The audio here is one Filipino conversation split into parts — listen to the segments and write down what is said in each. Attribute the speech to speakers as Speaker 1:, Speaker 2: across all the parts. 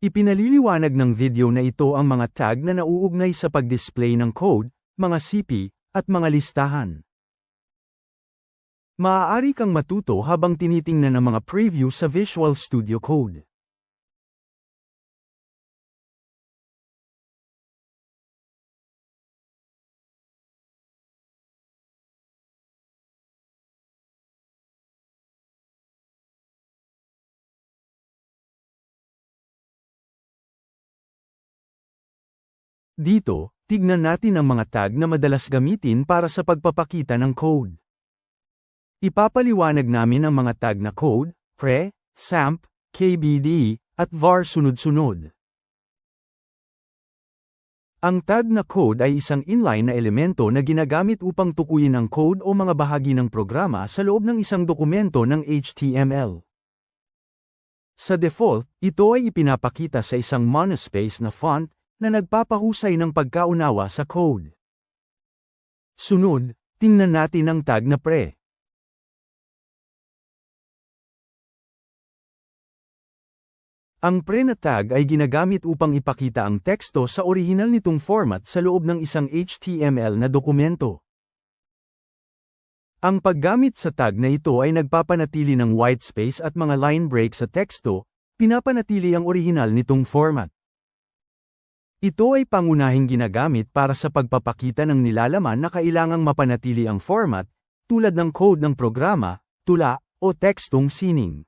Speaker 1: Ipinaliliwanag ng video na ito ang mga tag na nauugnay sa pag-display ng code, mga CP, at mga listahan. Maaari kang matuto habang tinitingnan ang mga preview sa Visual Studio Code. Dito, tignan natin ang mga tag na madalas gamitin para sa pagpapakita ng code. Ipapaliwanag namin ang mga tag na code, pre, samp, kbd, at var sunod-sunod. Ang tag na code ay isang inline na elemento na ginagamit upang tukuyin ang code o mga bahagi ng programa sa loob ng isang dokumento ng HTML. Sa default, ito ay ipinapakita sa isang monospace na font na nagpapahusay ng pagkaunawa sa code. Sunod, tingnan natin ang tag na pre. Ang pre na tag ay ginagamit upang ipakita ang teksto sa orihinal nitong format sa loob ng isang HTML na dokumento. Ang paggamit sa tag na ito ay nagpapanatili ng whitespace at mga line break sa teksto, pinapanatili ang orihinal nitong format. Ito ay pangunahing ginagamit para sa pagpapakita ng nilalaman na kailangang mapanatili ang format, tulad ng code ng programa, tula, o tekstong sining.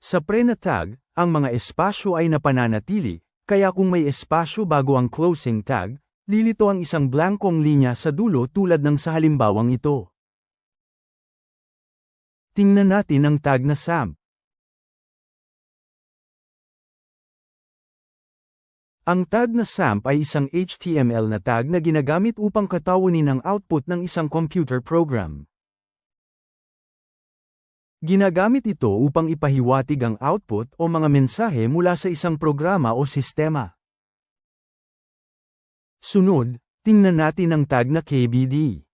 Speaker 1: Sa pre na tag, ang mga espasyo ay napananatili, kaya kung may espasyo bago ang closing tag, lilito ang isang blankong linya sa dulo tulad ng sa halimbawang ito. Tingnan natin ang tag na SAMP. Ang tag na SAMP ay isang HTML na tag na ginagamit upang katawunin ang output ng isang computer program. Ginagamit ito upang ipahiwatig ang output o mga mensahe mula sa isang programa o sistema. Sunod, tingnan natin ang tag na KBD.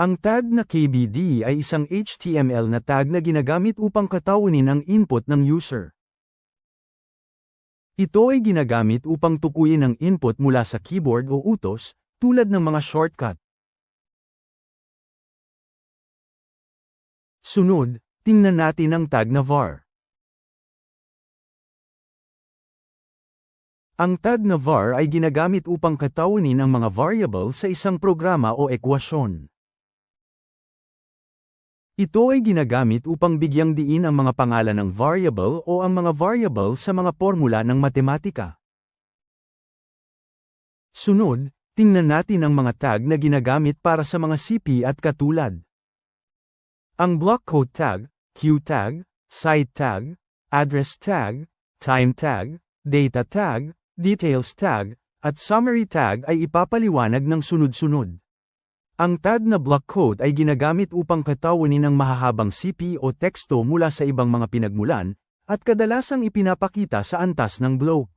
Speaker 1: Ang tag na KBD ay isang HTML na tag na ginagamit upang katawunin ang input ng user. Ito ay ginagamit upang tukuyin ang input mula sa keyboard o utos, tulad ng mga shortcut. Sunod, tingnan natin ang tag na var. Ang tag na var ay ginagamit upang katawunin ang mga variable sa isang programa o ekwasyon. Ito ay ginagamit upang bigyang diin ang mga pangalan ng variable o ang mga variable sa mga formula ng matematika. Sunod, tingnan natin ang mga tag na ginagamit para sa mga CP at katulad. Ang block code tag, queue tag, site tag, address tag, time tag, data tag, details tag, at summary tag ay ipapaliwanag ng sunod-sunod. Ang tag na block code ay ginagamit upang katawunin ang mahahabang CP o teksto mula sa ibang mga pinagmulan, at kadalasang ipinapakita sa antas ng block.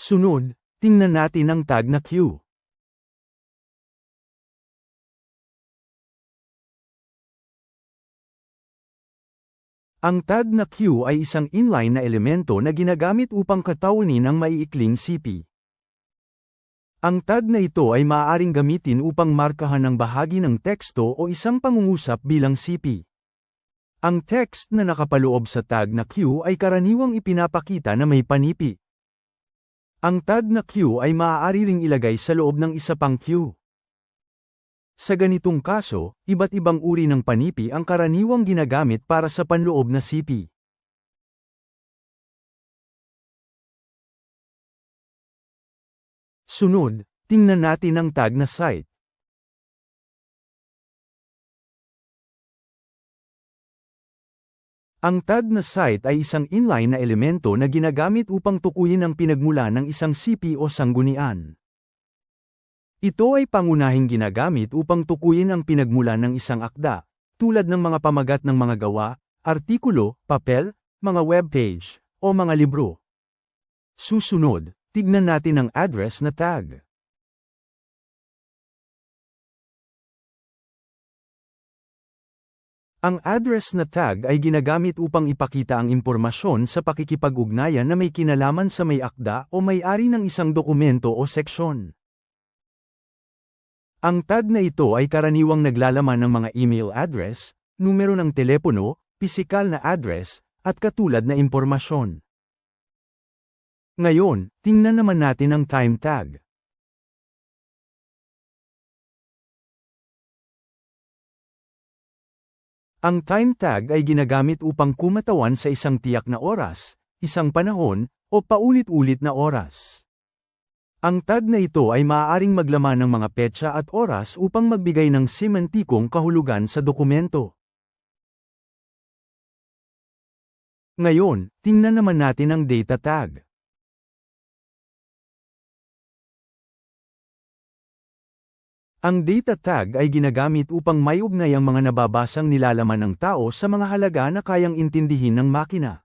Speaker 1: Sunod, tingnan natin ang tag na queue. Ang tag na queue ay isang inline na elemento na ginagamit upang katawunin ang maiikling CP. Ang tag na ito ay maaaring gamitin upang markahan ang bahagi ng teksto o isang pangungusap bilang CP. Ang text na nakapaloob sa tag na queue ay karaniwang ipinapakita na may panipi. Ang tag na queue ay maaari ring ilagay sa loob ng isa pang queue. Sa ganitong kaso, iba't ibang uri ng panipi ang karaniwang ginagamit para sa panloob na sipi. Sunod, tingnan natin ang tag na site. Ang tag na site ay isang inline na elemento na ginagamit upang tukuyin ang pinagmula ng isang CP o sanggunian. Ito ay pangunahing ginagamit upang tukuyin ang pinagmulan ng isang akda, tulad ng mga pamagat ng mga gawa, artikulo, papel, mga web page, o mga libro. Susunod, tignan natin ang address na tag. Ang address na tag ay ginagamit upang ipakita ang impormasyon sa pakikipag-ugnayan na may kinalaman sa may akda o may-ari ng isang dokumento o seksyon. Ang tag na ito ay karaniwang naglalaman ng mga email address, numero ng telepono, pisikal na address, at katulad na impormasyon. Ngayon, tingnan naman natin ang time tag. Ang time tag ay ginagamit upang kumatawan sa isang tiyak na oras, isang panahon, o paulit-ulit na oras. Ang tag na ito ay maaaring maglaman ng mga petsa at oras upang magbigay ng semantikong kahulugan sa dokumento. Ngayon, tingnan naman natin ang data tag. Ang data tag ay ginagamit upang may ugnay ang mga nababasang nilalaman ng tao sa mga halaga na kayang intindihin ng makina.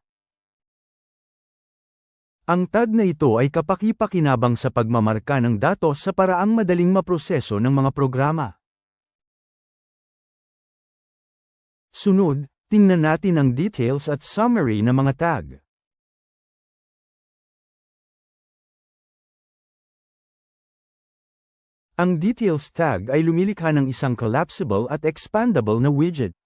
Speaker 1: Ang tag na ito ay kapaki-pakinabang sa pagmamarka ng datos sa paraang madaling maproseso ng mga programa. Sunod, tingnan natin ang details at summary ng mga tag. Ang details tag ay lumilikha ng isang collapsible at expandable na widget.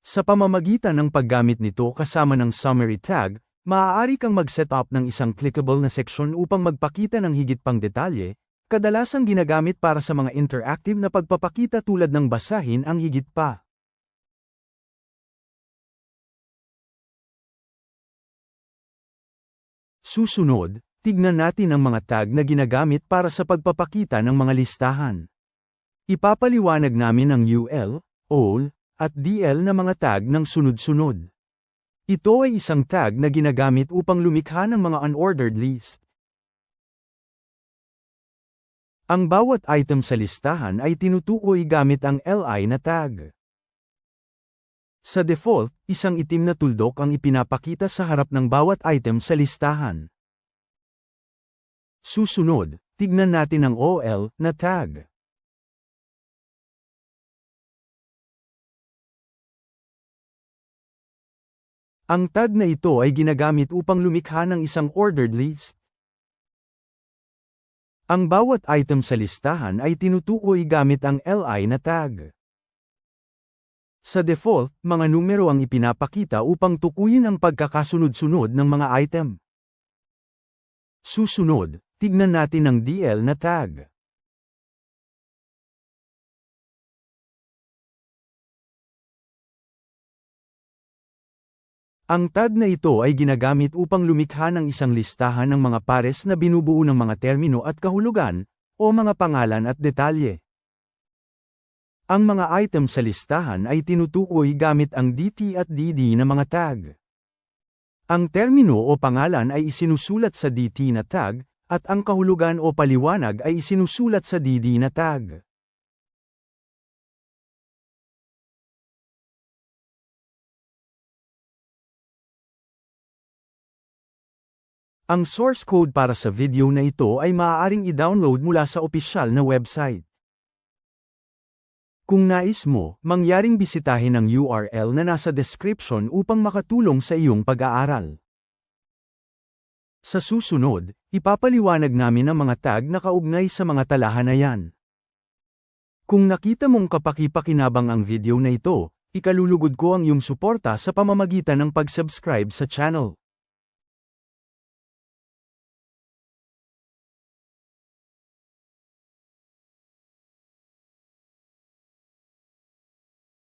Speaker 1: Sa pamamagitan ng paggamit nito kasama ng summary tag, maaari kang mag-set up ng isang clickable na seksyon upang magpakita ng higit pang detalye, kadalasang ginagamit para sa mga interactive na pagpapakita tulad ng basahin ang higit pa. Susunod, tignan natin ang mga tag na ginagamit para sa pagpapakita ng mga listahan. Ipapaliwanag namin ang UL, OL, at DL na mga tag ng sunod-sunod. Ito ay isang tag na ginagamit upang lumikha ng mga unordered list. Ang bawat item sa listahan ay tinutukoy gamit ang LI na tag. Sa default, isang itim na tuldok ang ipinapakita sa harap ng bawat item sa listahan. Susunod, tignan natin ang OL na tag. Ang tag na ito ay ginagamit upang lumikha ng isang ordered list. Ang bawat item sa listahan ay tinutukoy gamit ang LI na tag. Sa default, mga numero ang ipinapakita upang tukuyin ang pagkakasunod-sunod ng mga item. Susunod, Tignan natin ang DL na tag. Ang tag na ito ay ginagamit upang lumikha ng isang listahan ng mga pares na binubuo ng mga termino at kahulugan, o mga pangalan at detalye. Ang mga item sa listahan ay tinutukoy gamit ang DT at DD na mga tag. Ang termino o pangalan ay isinusulat sa DT na tag, at ang kahulugan o paliwanag ay isinusulat sa DD na tag. Ang source code para sa video na ito ay maaaring i-download mula sa opisyal na website. Kung nais mo, mangyaring bisitahin ang URL na nasa description upang makatulong sa iyong pag-aaral. Sa susunod, ipapaliwanag namin ang mga tag na kaugnay sa mga talahan na yan. Kung nakita mong kapaki-pakinabang ang video na ito, ikalulugod ko ang iyong suporta sa pamamagitan ng pag-subscribe sa channel.